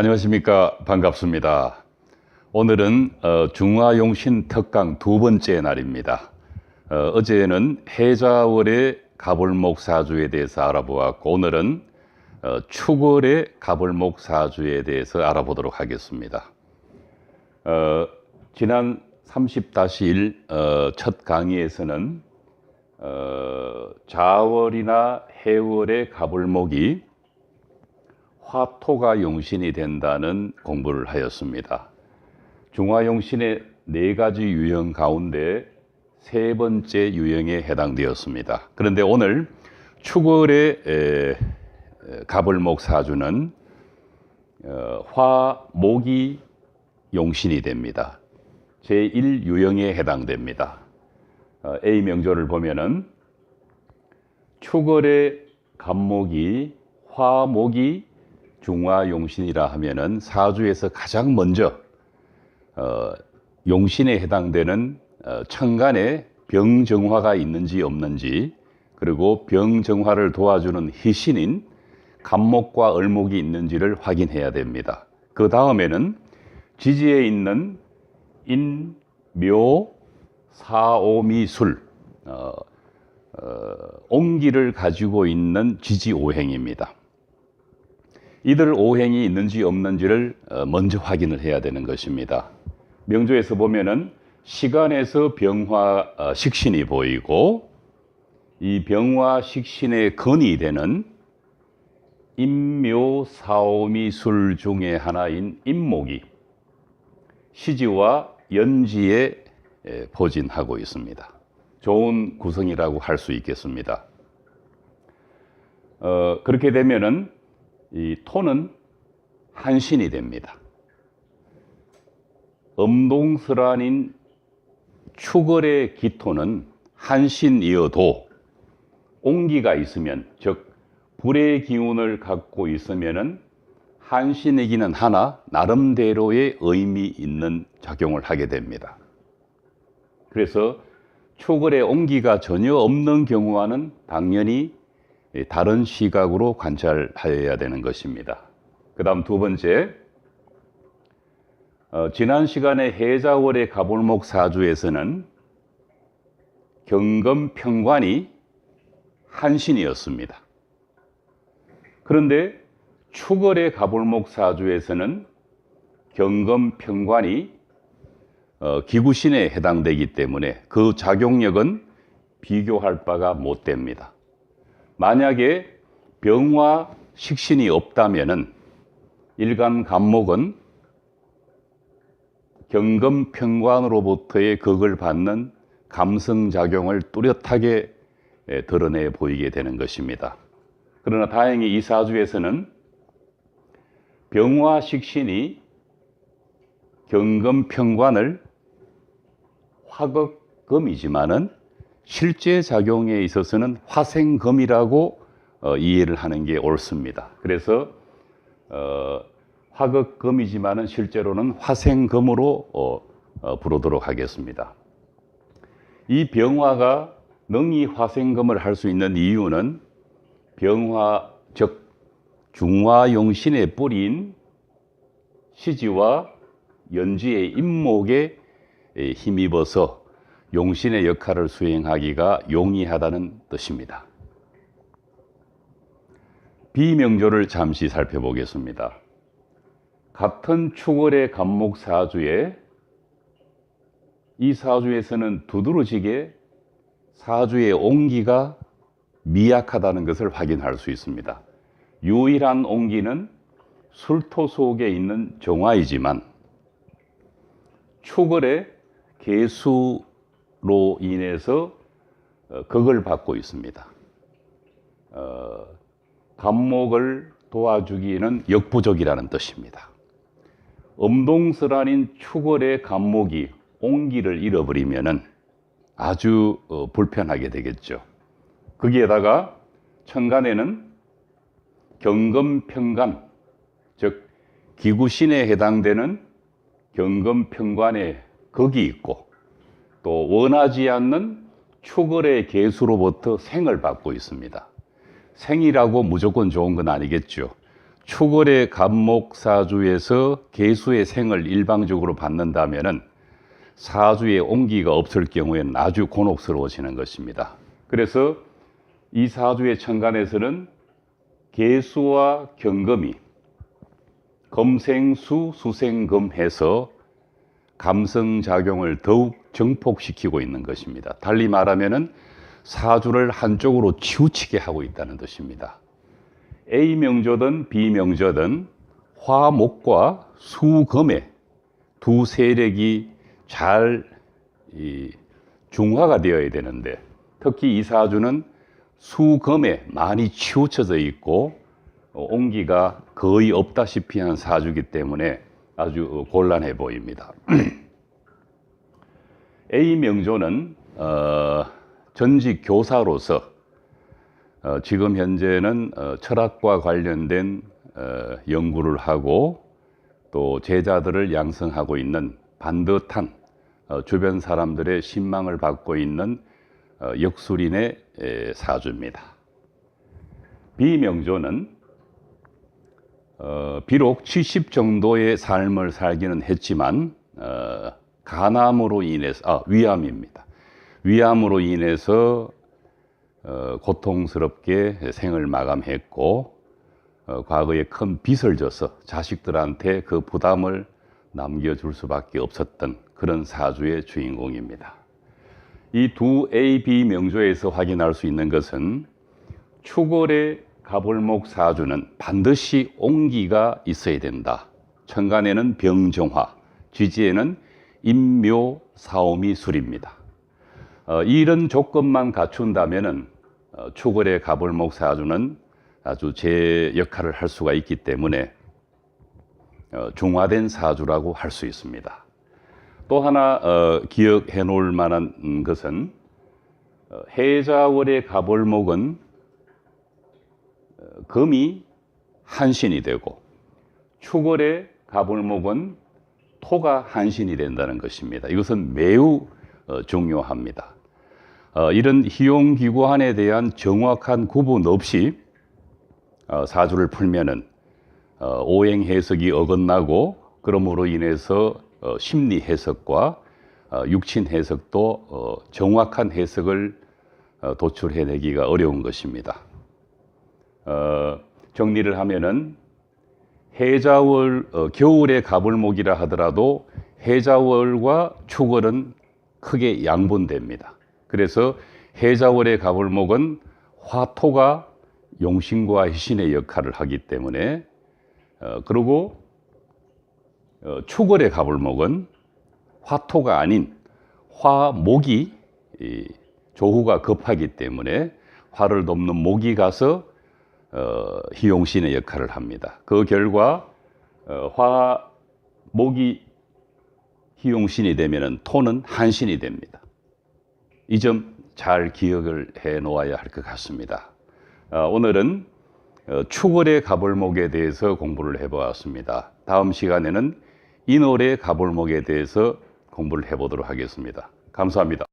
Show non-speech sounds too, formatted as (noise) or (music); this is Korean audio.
안녕하십니까 반갑습니다. 오늘은 어, 중화용신 특강 두 번째 날입니다. 어, 제는 해자월의 가불목 사주에 대해서 알아보았고 오늘은 어, 축월의 가불목 사주에 대해서 알아보도록 하겠습니다. 어, 지난 30-1 어, 첫 강의에서는 어, 자월이나 해월의 가불목이 화토가 용신이 된다는 공부를 하였습니다. 중화용신의 네 가지 유형 가운데 세 번째 유형에 해당되었습니다. 그런데 오늘 축월의 가불목 사주는 어, 화목이 용신이 됩니다. 제1 유형에 해당됩니다. 어, A 명조를 보면은 축월의 간목이 화목이 중화용신이라 하면은 사주에서 가장 먼저 어, 용신에 해당되는 어, 천간에 병정화가 있는지 없는지 그리고 병정화를 도와주는 희신인 간목과 을목이 있는지를 확인해야 됩니다. 그 다음에는 지지에 있는 인, 묘, 사오미술 어, 어, 옹기를 가지고 있는 지지 오행입니다. 이들 오행이 있는지 없는지를 어, 먼저 확인을 해야 되는 것입니다. 명조에서 보면은 시간에서 병화 어, 식신이 보이고 이 병화 식신의 근이 되는 임묘 사오미술 중에 하나인 임목이 시지와 연지에 포진하고 있습니다. 좋은 구성이라고 할 수 있겠습니다. 어, 그렇게 되면은 이 토는 한신이 됩니다. 음동설한인 축월의 기토는 한신이어도 옹기가 있으면 즉 불의 기운을 갖고 있으면은 한신이기는 하나 나름대로의 의미 있는 작용을 하게 됩니다. 그래서 축월의 옹기가 전혀 없는 경우와는 당연히 다른 시각으로 관찰하여야 되는 것입니다. 그 다음 두 번째, 어, 지난 시간에 해자월의 가불목 사주에서는 경금 평관이 한신이었습니다. 그런데 축월의 가불목 사주에서는 경금 평관이 어, 기구신에 해당되기 때문에 그 작용력은 비교할 바가 못 됩니다. 만약에 병화 식신이 없다면은 일간 간목은 경금 평관으로부터의 극을 받는 감성 작용을 뚜렷하게 드러내 보이게 되는 것입니다. 그러나 다행히 이 사주에서는 병화 식신이 경금 평관을 화극금이지만은 실제 작용에 있어서는 화생금이라고 어, 이해를 하는 게 옳습니다. 그래서 어, 화극금이지만은 실제로는 화생금으로 어, 어, 부르도록 하겠습니다. 이 병화가 능히 화생금을 할 수 있는 이유는 병화 즉 중화용신의 뿌리인 시지와 연지의 임목에 힘입어서 용신의 역할을 수행하기가 용이하다는 뜻입니다. 비명조를 잠시 살펴보겠습니다. 같은 축월의 간목 사주에 이 사주에서는 두드러지게 사주의 온기가 미약하다는 것을 확인할 수 있습니다. 유일한 온기는 술토 속에 있는 정화이지만 축월의 개수 로 인해서 어, 극을 받고 있습니다. 어, 간목을 도와주기는 역부족이라는 뜻입니다. 음동설한인 축월의 간목이 온기를 잃어버리면은 아주 어, 불편하게 되겠죠. 거기에다가 천간에는 경금평간, 즉 기구신에 해당되는 경금평관에 극이 있고 또 원하지 않는 축월의 개수로부터 생을 받고 있습니다. 생이라고 무조건 좋은 건 아니겠죠. 추골의 갑목 사주에서 개수의 생을 일방적으로 받는다면은 사주에 온기가 없을 경우에는 아주 곤혹스러워지는 것입니다. 그래서 이 사주의 천간에서는 개수와 경금이 검생수 수생금 해서 감성 작용을 더욱 증폭시키고 있는 것입니다. 달리 말하면은 사주를 한쪽으로 치우치게 하고 있다는 뜻입니다. A 명조든 B 명조든 화목과 수금의 두 세력이 잘 이, 중화가 되어야 되는데 특히 이 사주는 수금에 많이 치우쳐져 있고 어, 온기가 거의 없다시피 한 사주기 때문에 아주 곤란해 보입니다. (clears throat) A 명조는 어, 전직 교사로서 어, 지금 현재는 어, 철학과 관련된 어, 연구를 하고 또 제자들을 양성하고 있는 반듯한 어, 주변 사람들의 신망을 받고 있는 어, 역술인의 에, 사주입니다. 비명조는 어, 비록 70 정도의 삶을 살기는 했지만 어, 간암으로 인해서 아, 위암입니다. 위암으로 인해서 어, 고통스럽게 생을 마감했고 어, 과거에 큰 빚을 져서 자식들한테 그 부담을 남겨줄 수밖에 없었던 그런 사주의 주인공입니다. 이 두 A, B 명조에서 확인할 수 있는 것은 추골의 가볼목 사주는 반드시 온기가 있어야 된다. 천간에는 병정화, 지지에는 인묘 사오미 술입니다. 어, 이런 조건만 갖춘다면은 어, 추골의 가볼목 사주는 아주 제 역할을 할 수가 있기 때문에 어, 중화된 사주라고 할 수 있습니다. 또 하나 어, 기억해 놓을 만한 음, 것은 어, 해자월의 가볼목은 어, 금이 한신이 되고 추골의 가볼목은 토가 한신이 된다는 것입니다. 이것은 매우 어, 중요합니다. 어, 이런 희용기구한에 대한 정확한 구분 없이 어, 사주를 풀면은 어, 오행 해석이 어긋나고 그러므로 인해서 어, 심리 해석과 어, 육친 해석도 어, 정확한 해석을 어, 도출해내기가 어려운 것입니다. 어, 정리를 하면은 해자월 어, 겨울의 가불목이라 하더라도 해자월과 축월은 크게 양분됩니다. 그래서 해자월의 가불목은 화토가 용신과 희신의 역할을 하기 때문에 어, 그리고 어, 축월의 가불목은 화토가 아닌 화목이 이, 조후가 급하기 때문에 화를 돕는 목이 가서 어, 희용신의 역할을 합니다. 그 결과 어, 화 목이 희용신이 되면은 토는 한신이 됩니다. 이 점 잘 기억을 해 놓아야 할 것 같습니다. 어, 오늘은 어, 추월의 가볼목에 대해서 공부를 해 보았습니다. 다음 시간에는 인월의 가볼목에 대해서 공부를 해 보도록 하겠습니다. 감사합니다.